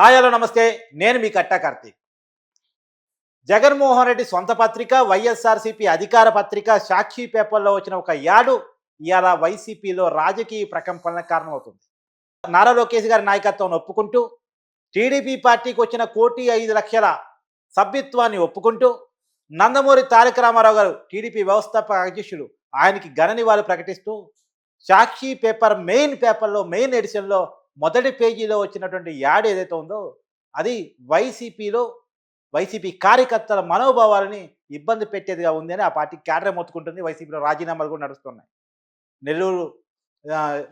Hi hello నమస్తే. నేను మీ కట్టా కార్తీక్. జగన్మోహన్ రెడ్డి సొంత పత్రిక వైఎస్ఆర్సీపీ అధికార పత్రిక సాక్షి పేపర్లో వచ్చిన ఒక యాడు ఇవాళ వైసీపీలో రాజకీయ ప్రకంపనలకు కారణమవుతుంది. నారా లోకేష్ గారి నాయకత్వం ఒప్పుకుంటూ టీడీపీ పార్టీకి వచ్చిన కోటి ఐదు లక్షల సభ్యత్వాన్ని ఒప్పుకుంటూ నందమూరి తారక రామారావు గారు టీడీపీ వ్యవస్థాపక అధ్యక్షులు ఆయనకి ఘన నివాళులు ప్రకటిస్తూ సాక్షి పేపర్ మెయిన్ పేపర్లో మెయిన్ ఎడిషన్లో మొదటి పేజీలో వచ్చినటువంటి యాడ్ ఏదైతే ఉందో అది వైసీపీలో వైసీపీ కార్యకర్తల మనోభావాలని ఇబ్బంది పెట్టేదిగా ఉంది అని ఆ పార్టీ క్యాడర్ మొత్తుకుంటుంది. వైసీపీలో రాజీనామాలు కూడా నడుస్తున్నాయి. నెల్లూరు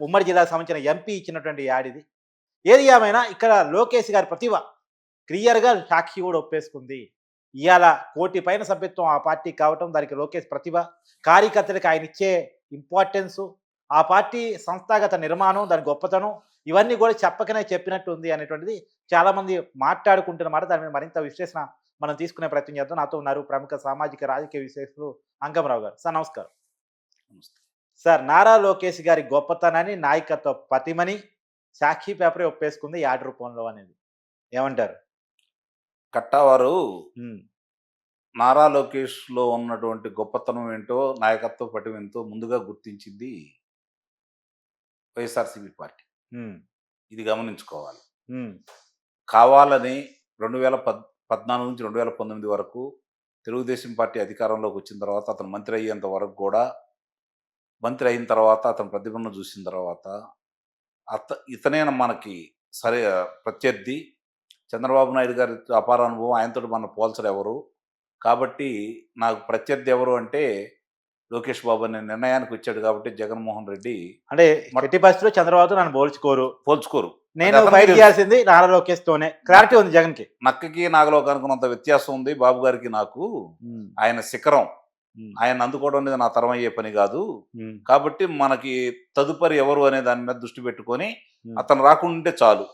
ఉమ్మడి జిల్లాకు సంబంధించిన ఎంపీ ఇచ్చినటువంటి యాడ్ ఇది. ఏది ఏమైనా ఇక్కడ లోకేష్ గారి ప్రతిభ క్లియర్గా సాక్షి కూడా ఒప్పేసుకుంది. ఇవాళ కోటి పైన సభ్యత్వం ఆ పార్టీ కావటం దానికి లోకేష్ ప్రతిభ. కార్యకర్తలకు ఆయన ఇచ్చే ఇంపార్టెన్సు ఆ పార్టీ సంస్థాగత నిర్మాణం దాని గొప్పతనం ఇవన్నీ కూడా చెప్పకనే చెప్పినట్టు ఉంది అనేటువంటిది చాలా మంది మాట్లాడుకుంటున్నమాట దాని మీద మరింత విశ్లేషణ మనం తీసుకునే ప్రయత్నం చేద్దాం. నాతో ఉన్నారు ప్రముఖ సామాజిక రాజకీయ విశ్లేషకులు అంగమరావు గారు. సార్ నమస్కారం. సార్ నారా లోకేష్ గారి గొప్పతనాన్ని నాయకత్వ పతిమని సాక్షి పేపరే ఒప్పేసుకుంది యాడ్ రూపంలో అనేది. ఏమంటారు? కట్టావారు నారా లోకేష్లో ఉన్నటువంటి గొప్పతనం ఏంటో నాయకత్వ పటిమ ఏంటో ముందుగా గుర్తించింది వైఎస్ఆర్సీపీ పార్టీ. ఇది గమనించుకోవాలి. కావాలని రెండు వేల పద్ పద్నాలుగు నుంచి రెండు వేల పంతొమ్మిది వరకు తెలుగుదేశం పార్టీ అధికారంలోకి వచ్చిన తర్వాత అతను మంత్రి అయ్యేంత వరకు కూడా మంత్రి అయిన తర్వాత అతను ప్రతిభను చూసిన తర్వాత అత ఇతనే మనకి సరే ప్రత్యర్థి. చంద్రబాబు నాయుడు గారి అపార అనుభవం ఆయనతో మన పోల్చరు ఎవరు. కాబట్టి నాకు ప్రత్యర్థి ఎవరు అంటే లోకేష్ బాబు అనే నిర్ణయానికి వచ్చాడు కాబట్టి జగన్మోహన్ రెడ్డి అంటే ఎట్టి పరిస్థితిలో చంద్రబాబు నన్ను పోల్చుకోరు. పోల్చుకోరు. నేను ఫైట్ తెలుసు. చేయాల్సింది నారా లోకేష్ తోనే క్లారిటీ ఉంది జగన్కి నక్కకి నాగలోకి అనుకున్నంత వ్యత్యాసం ఉంది. బాబు గారికి నాకు ఆయన శిఖరం. ఆయన అందుకోవడం అనేది నా తరం అయ్యే పని కాదు. కాబట్టి మనకి తదుపరి ఎవరు అనే దాని మీద దృష్టి పెట్టుకొని. అతను రాకుండా ఉంటే చాలు.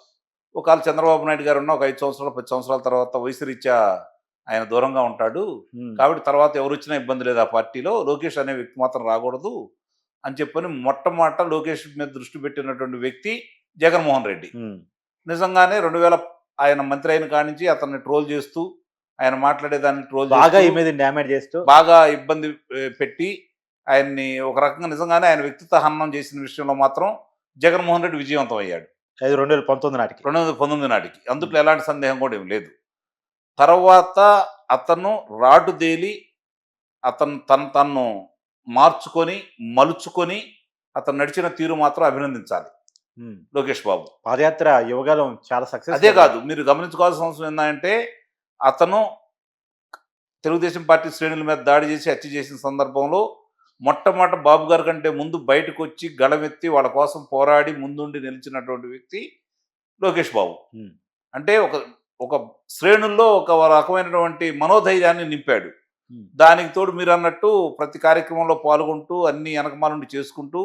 ఒకవేళ చంద్రబాబు నాయుడు గారు ఉన్న ఒక ఐదు సంవత్సరాలు పది సంవత్సరాల తర్వాత వయసు రీత్యా ఆయన దూరంగా ఉంటాడు. కాబట్టి తర్వాత ఎవరు వచ్చినా ఇబ్బంది లేదు ఆ పార్టీలో. లోకేష్ అనే వ్యక్తి మాత్రం రాకూడదు అని చెప్పని మొట్టమొదట లోకేష్ మీద దృష్టి పెట్టినటువంటి వ్యక్తి జగన్మోహన్ రెడ్డి. నిజంగానే రెండు వేల ఆయన మంత్రి అయిన కాడి నుంచి అతన్ని ట్రోల్ చేస్తూ ఆయన మాట్లాడేదాన్ని ట్రోల్ బాగా ఇమేజ్ డ్యామేజ్ చేస్తూ బాగా ఇబ్బంది పెట్టి ఆయన్ని ఒక రకంగా నిజంగానే ఆయన వ్యక్తిత్వ హననం చేసిన విషయంలో మాత్రం జగన్మోహన్ రెడ్డి విజయవంతం అయ్యాడు. రెండు వేల పంతొమ్మిది నాటికి. రెండు వందల పంతొమ్మిది నాటికి. అందుట్లో ఎలాంటి సందేహం కూడా ఏం లేదు. తర్వాత అతను రాటుదేలి అతను తను తను మార్చుకొని మలుచుకొని అతను నడిచిన తీరు మాత్రం అభినందించాలి. లోకేష్ బాబు పాదయాత్ర యువగాలం చాలా సక్సెస్ అదే కాదు మీరు గమనించుకోవాల్సిన అవసరం ఏంటంటే అతను తెలుగుదేశం పార్టీ శ్రేణుల మీద దాడి చేసి హత్య చేసిన సందర్భంలో మొట్టమొదట బాబు గారి కంటే ముందు బయటకు వచ్చి గళమెత్తి వాళ్ళ కోసం పోరాడి ముందుండి నిలిచినటువంటి వ్యక్తి లోకేష్ బాబు. అంటే ఒక ఒక శ్రేణుల్లో ఒక రకమైనటువంటి మనోధైర్యాన్ని నింపాడు. దానికి తోడు మీరు అన్నట్టు ప్రతి కార్యక్రమంలో పాల్గొంటూ అన్ని వెనకమాల నుండి చేసుకుంటూ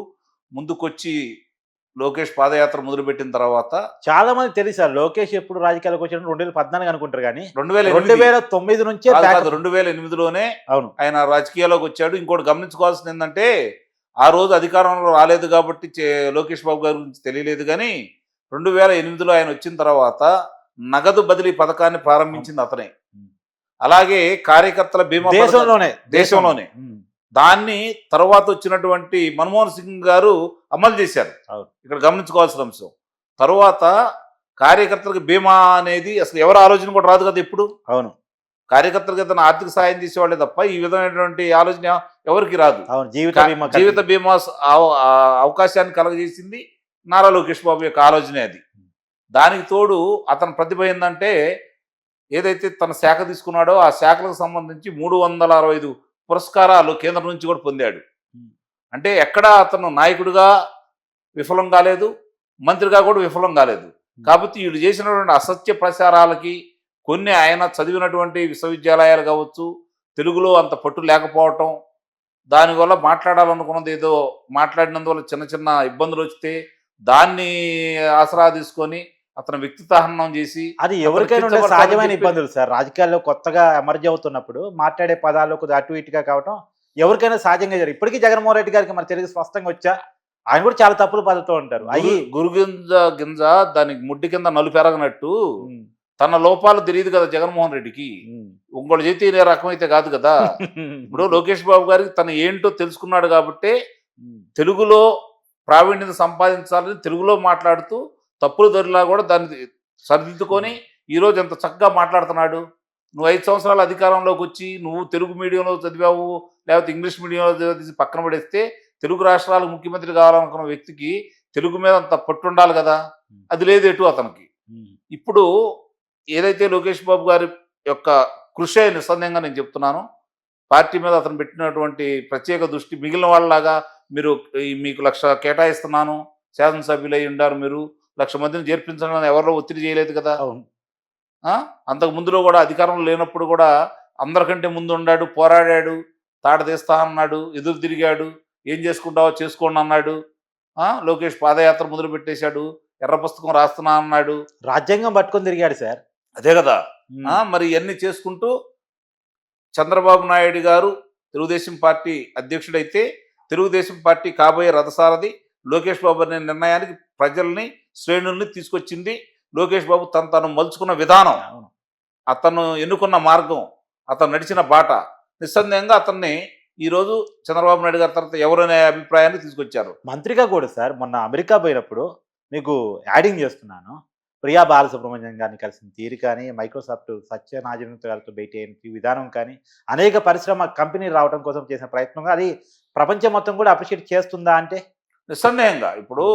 ముందుకొచ్చి లోకేష్ పాదయాత్ర మొదలుపెట్టిన తర్వాత చాలా మంది తెలుసు లోకేష్ ఎప్పుడు రాజకీయాలకు వచ్చిన రెండు వేల పద్నాలుగు అనుకుంటారు కానీ రెండు వేల రెండు వేల తొమ్మిది నుంచే రెండు వేల ఎనిమిదిలోనే అవును. ఆయన రాజకీయాల్లోకి వచ్చాడు. ఇంకోటి గమనించుకోవాల్సింది ఏంటంటే ఆ రోజు అధికారంలో రాలేదు కాబట్టి లోకేష్ బాబు గారి గురించి తెలియలేదు కానీ రెండు వేల ఎనిమిదిలో ఆయన వచ్చిన తర్వాత నగదు బదిలీ పథకాన్ని ప్రారంభించింది అతనే. అలాగే కార్యకర్తల బీమా దేశంలోనే దేశంలోనే. దాన్ని తర్వాత వచ్చినటువంటి మన్మోహన్ సింగ్ గారు అమలు చేశారు. ఇక్కడ గమనించుకోవాల్సిన అంశం. తర్వాత కార్యకర్తలకు బీమా అనేది అసలు ఎవరు ఆలోచన కూడా రాదు కదా ఇప్పుడు అవును. కార్యకర్తలకు ఏదైనా ఆర్థిక సాయం చేసేవాళ్ళే తప్ప ఈ విధమైనటువంటి ఆలోచన ఎవరికి రాదు. అవును జీవిత బీమా జీవిత. బీమా అవకాశాన్ని కలగజేసింది నారా లోకేష్ బాబు యొక్క ఆలోచనే అది. దానికి తోడు అతని ప్రతిభ ఏంటంటే ఏదైతే తన శాఖ తీసుకున్నాడో ఆ శాఖలకు సంబంధించి మూడు వందల అరవై ఐదు పురస్కారాలు కేంద్రం నుంచి కూడా పొందాడు. అంటే ఎక్కడా అతను నాయకుడిగా విఫలం కాలేదు మంత్రిగా కూడా విఫలం కాలేదు. కాబట్టి వీళ్ళు చేసినటువంటి అసత్య ప్రచారాలకి కొన్ని ఆయన చదివినటువంటి విశ్వవిద్యాలయాలు కావచ్చు తెలుగులో అంత పట్టు లేకపోవటం దానివల్ల మాట్లాడాలనుకున్నది ఏదో మాట్లాడినందువల్ల చిన్న చిన్న ఇబ్బందులు వస్తే దాన్ని ఆసరా తీసుకొని అతను వ్యక్తిత్వ హననం చేసి అది ఎవరికైనా సహజమైన ఇబ్బందులు సార్. రాజకీయాల్లో కొత్తగా ఎమర్జ్ అవుతున్నప్పుడు మాట్లాడే పదాలు కొద్దిగా అటు ఇటుగా కావటం ఎవరికైనా సహజంగా జరిగింది ఇప్పటికీ జగన్మోహన్ రెడ్డి గారికి మరి తెలుగు స్పష్టంగా వచ్చా? ఆయన కూడా చాలా తప్పులు పడుతూ ఉంటారు. అయ్యి గురు- గురుగింజ గింజ దానికి ముడ్డి కింద నలుపు ఎరగనట్టు తన లోపాలు తెలియదు కదా జగన్మోహన్ రెడ్డికి. ఇంకోటి చేతి ఇదే రకమైతే కాదు కదా. ఇప్పుడు లోకేష్ బాబు గారికి తను ఏంటో తెలుసుకున్నాడు కాబట్టి తెలుగులో ప్రావీణ్యత సంపాదించాలని తెలుగులో మాట్లాడుతూ తప్పులు దొరిలా కూడా దాన్ని సరిదిద్దుకొని ఈరోజు ఎంత చక్కగా మాట్లాడుతున్నాడు. నువ్వు ఐదు సంవత్సరాల అధికారంలోకి వచ్చి నువ్వు తెలుగు మీడియంలో చదివావు లేకపోతే ఇంగ్లీష్ మీడియంలో చదివి పక్కన పడేస్తే తెలుగు రాష్ట్రాలకు ముఖ్యమంత్రి కావాలనుకున్న వ్యక్తికి తెలుగు మీద అంత పట్టుండాలి కదా. అది లేదు ఎటు అతనికి. ఇప్పుడు ఏదైతే లోకేష్ బాబు గారి యొక్క కృషి నిస్సందేహంగా నేను చెప్తున్నాను పార్టీ మీద అతను పెట్టినటువంటి ప్రత్యేక దృష్టి మిగిలిన వాళ్ళలాగా మీరు మీకు లక్ష కేటాయిస్తున్నాను శాసనసభ్యులు అయి ఉండారు మీరు లక్ష మందిని చేర్పించడం ఎవరిలో ఒత్తిడి చేయలేదు కదా? అంతకు ముందులో కూడా అధికారంలో లేనప్పుడు కూడా అందరికంటే ముందు ఉన్నాడు పోరాడాడు తాట తీస్తా అన్నాడు ఎదురు తిరిగాడు ఏం చేసుకుంటావో చేసుకోండి అన్నాడు ఆ? లోకేష్ పాదయాత్ర మొదలు పెట్టేశాడు ఎర్ర పుస్తకం రాస్తున్నా అన్నాడు. రాజ్యాంగం పట్టుకొని తిరిగాడు సార్. అదే కదా. ఆ, మరి ఇవన్నీ చేసుకుంటూ చంద్రబాబు నాయుడు గారు తెలుగుదేశం పార్టీ అధ్యక్షుడైతే తెలుగుదేశం పార్టీ కాబోయే రథసారథి లోకేష్ బాబు అనే నిర్ణయానికి ప్రజల్ని శ్రేణుల్ని తీసుకొచ్చింది లోకేష్ బాబు తను తను మలుచుకున్న విధానం. అతను ఎన్నుకున్న మార్గం అతను నడిచిన బాట. నిస్సందేహంగా అతన్ని ఈరోజు చంద్రబాబు నాయుడు గారి తర్వాత ఎవరనే అభిప్రాయాన్ని తీసుకొచ్చారు. మంత్రిగా కూడా సార్ మొన్న అమెరికా పోయినప్పుడు మీకు యాడింగ్ చేస్తున్నాను. ప్రియా బాలసుబ్రహ్మణ్యం గారిని కలిసిన తీరు కానీ మైక్రోసాఫ్ట్ సత్య నాజన్ గారితో భేటీ అయిన విధానం కానీ అనేక పరిశ్రమ కంపెనీ రావడం కోసం చేసిన ప్రయత్నంగా అది ప్రపంచం మొత్తం కూడా అప్రిషియేట్ చేస్తుందా అంటే? నిస్సందేహంగా. ఇప్పుడు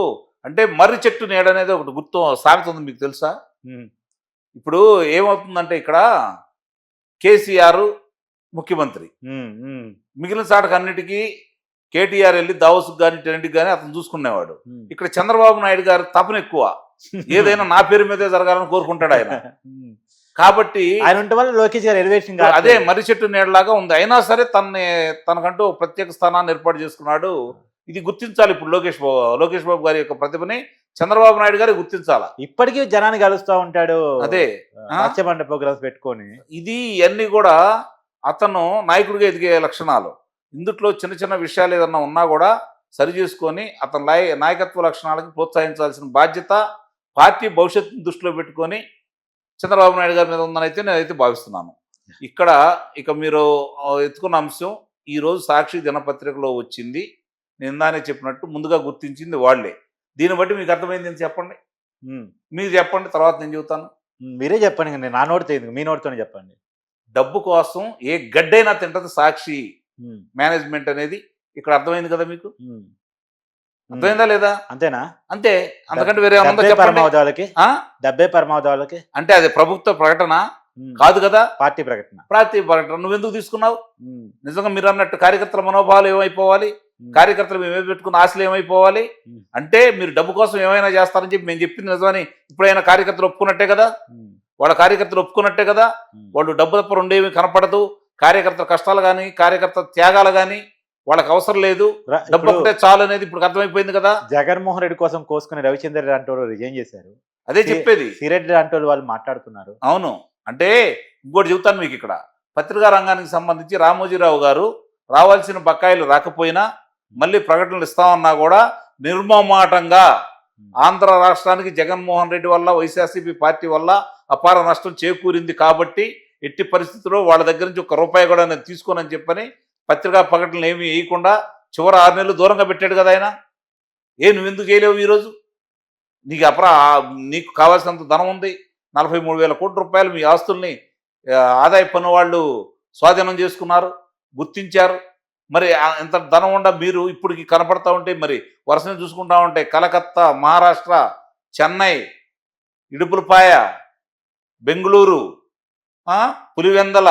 అంటే మర్రి చెట్టు నీడ అనేది ఒకటి గుర్తు సామెత ఉంది మీకు తెలుసా? ఇప్పుడు ఏమవుతుందంటే ఇక్కడ కేసీఆర్ ముఖ్యమంత్రి. మిగిలిన చాటకు అన్నిటికీ కేటీఆర్ వెళ్ళి దావస్కి కానీ టెంట్కి కానీ అతను చూసుకునేవాడు. ఇక్కడ చంద్రబాబు నాయుడు గారి తపన ఎక్కువ. ఏదైనా నా పేరు మీదే జరగాలని కోరుకుంటాడు ఆయన. కాబట్టి ఆయన ఉంటే వల్ల లోకేష్ గారు ఎలివేషన్ అదే మర్రి చెట్టు నీడలాగా ఉంది. అయినా సరే తనని తనకంటూ ప్రత్యేక స్థానాన్ని ఏర్పాటు చేసుకున్నాడు ఇది గుర్తించాలి ఇప్పుడు లోకేష్ బాబు. లోకేష్ బాబు గారి యొక్క ప్రతిభని చంద్రబాబు నాయుడు గారి గుర్తించాలా? ఇప్పటికీ జనాన్ని కలుస్తూ ఉంటాడు అదే? రచ్చబండ ప్రోగ్రామ్స్ పెట్టుకొని. ఇది ఇవన్నీ కూడా అతను నాయకుడిగా ఎదిగే లక్షణాలు. ఇందుట్లో చిన్న చిన్న విషయాలు ఏదన్నా ఉన్నా కూడా సరి చేసుకొని అతని నాయకత్వ లక్షణాలకి ప్రోత్సహించాల్సిన బాధ్యత పార్టీ భవిష్యత్తును దృష్టిలో పెట్టుకొని చంద్రబాబు నాయుడు గారి మీద ఉందని అయితే నేనైతే భావిస్తున్నాను. ఇక్కడ ఇక మీరు ఎత్తుకున్న అంశం ఈరోజు సాక్షి దినపత్రికలో వచ్చింది. నేను ఇందానే చెప్పినట్టు ముందుగా గుర్తించింది వాళ్ళే. దీన్ని బట్టి మీకు అర్థమైంది అని చెప్పండి? మీరు చెప్పండి తర్వాత నేను చెబుతాను. మీరే చెప్పండి నేను నా నోటితో ఎందుకు? మీ నోటితోనే చెప్పండి. డబ్బు కోసం ఏ గడ్డైనా తింటది సాక్షి మేనేజ్మెంట్ అనేది. ఇక్కడ అర్థమైంది కదా మీకు. అర్థమైందా లేదా? అంతేనా? అంతే. అంతకంటే వేరే పరమావధాలకి? డెబ్బై పరమావధాలకి? అంటే అది ప్రభుత్వ ప్రకటన కాదు కదా? పార్టీ ప్రకటన. ప్రాంతీయ ప్రకటన. నువ్వెందుకు తీసుకున్నావు? నిజంగా మీరు అన్నట్టు కార్యకర్తల మనోభావాలు ఏమైపోవాలి? కార్యకర్తలు మేము పెట్టుకున్న ఆశలు ఏమైపోవాలి. అంటే మీరు డబ్బు కోసం ఏమైనా చేస్తారని చెప్పి మేము చెప్పింది నిజమని ఇప్పుడైనా కార్యకర్తలు ఒప్పుకున్నట్టే కదా? వాళ్ళ కార్యకర్తలు ఒప్పుకున్నట్టే కదా. వాళ్ళు డబ్బు తప్ప రెండేమి కనపడదు. కార్యకర్తల కష్టాలు కానీ కార్యకర్తల త్యాగాలు కానీ వాళ్ళకి అవసరం లేదు. డబ్బు ఒకటే చాలు అనేది ఇప్పుడు అర్థమైపోయింది కదా? జగన్మోహన్ రెడ్డి కోసం కోసుకుని రవిచంద్ర వాళ్ళు రిజైన్ చేశారు. అదే చెప్పేది. సిరెడ్డి వాళ్ళు వాళ్ళు మాట్లాడుతున్నారు. అవును. అంటే ఇంకోటి చెబుతాను మీకు ఇక్కడ. పత్రికా రంగానికి సంబంధించి రామోజీరావు గారు రావాల్సిన బకాయిలు రాకపోయినా మళ్ళీ ప్రకటనలు ఇస్తామన్నా కూడా నిర్మమాటంగా ఆంధ్ర రాష్ట్రానికి జగన్మోహన్ రెడ్డి వల్ల వైఎస్ఆర్సీపీ పార్టీ వల్ల అపార నష్టం చేకూరింది కాబట్టి ఎట్టి పరిస్థితుల్లో వాళ్ళ దగ్గర నుంచి ఒక రూపాయి కూడా నేను తీసుకోనని చెప్పని పత్రికా ప్రకటనలు ఏమీ వేయకుండా చివరి ఆరు నెలలు దూరంగా పెట్టాడు కదా ఆయన. ఏ నువ్వెందుకు చేయలేవు ఈరోజు? నీకు అపరా నీకు కావాల్సినంత ధనం ఉంది. నలభై మూడు వేల కోట్ల రూపాయలు మీ ఆస్తుల్ని ఆదాయ పన్ను వాళ్ళు స్వాధీనం చేసుకున్నారు గుర్తించారు. మరి ఇంత ధనం ఉండ మీరు ఇప్పటికి కనపడతా ఉంటే మరి వరుసని చూసుకుంటా ఉంటే కలకత్తా మహారాష్ట్ర చెన్నై ఇడుపులపాయ బెంగళూరు పులివెందల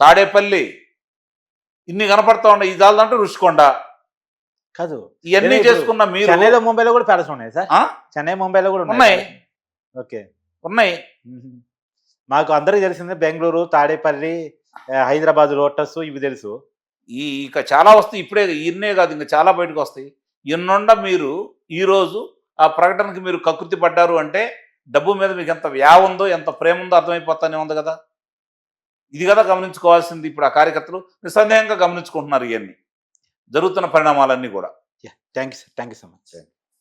తాడేపల్లి ఇన్ని కనపడతా ఉన్నాయి ఈ జాలంటే రుషికొండ. కాదు. ఇవన్నీ ఇప్పుడు చేసుకున్న మీరు చెన్నైలో ముంబైలో కూడా ప్యాలెస్ ఉన్నాయి సార్? చెన్నై ముంబైలో కూడా ఉన్నాయి. ఓకే. ఉన్నాయి. మాకు అందరికి తెలిసిందే బెంగళూరు తాడేపల్లి హైదరాబాద్ లోటస్ ఇవి తెలుసు. ఈ ఇక చాలా వస్తాయి ఇప్పుడే ఇన్నే కాదు ఇంకా చాలా బయటకు వస్తాయి. ఇన్నుండ మీరు ఈరోజు ఆ ప్రకటనకి మీరు కకృతి పడ్డారు అంటే డబ్బు మీద మీకు ఎంత వ్యా ఉందో ఎంత ప్రేమ ఉందో అర్థమైపోతానే ఉంది కదా? ఇది కదా గమనించుకోవాల్సింది ఇప్పుడు ఆ కార్యకర్తలు. నిస్సందేహంగా గమనించుకుంటున్నారు ఇవన్నీ జరుగుతున్న పరిణామాలన్నీ కూడా. Thank you sir thank you so much.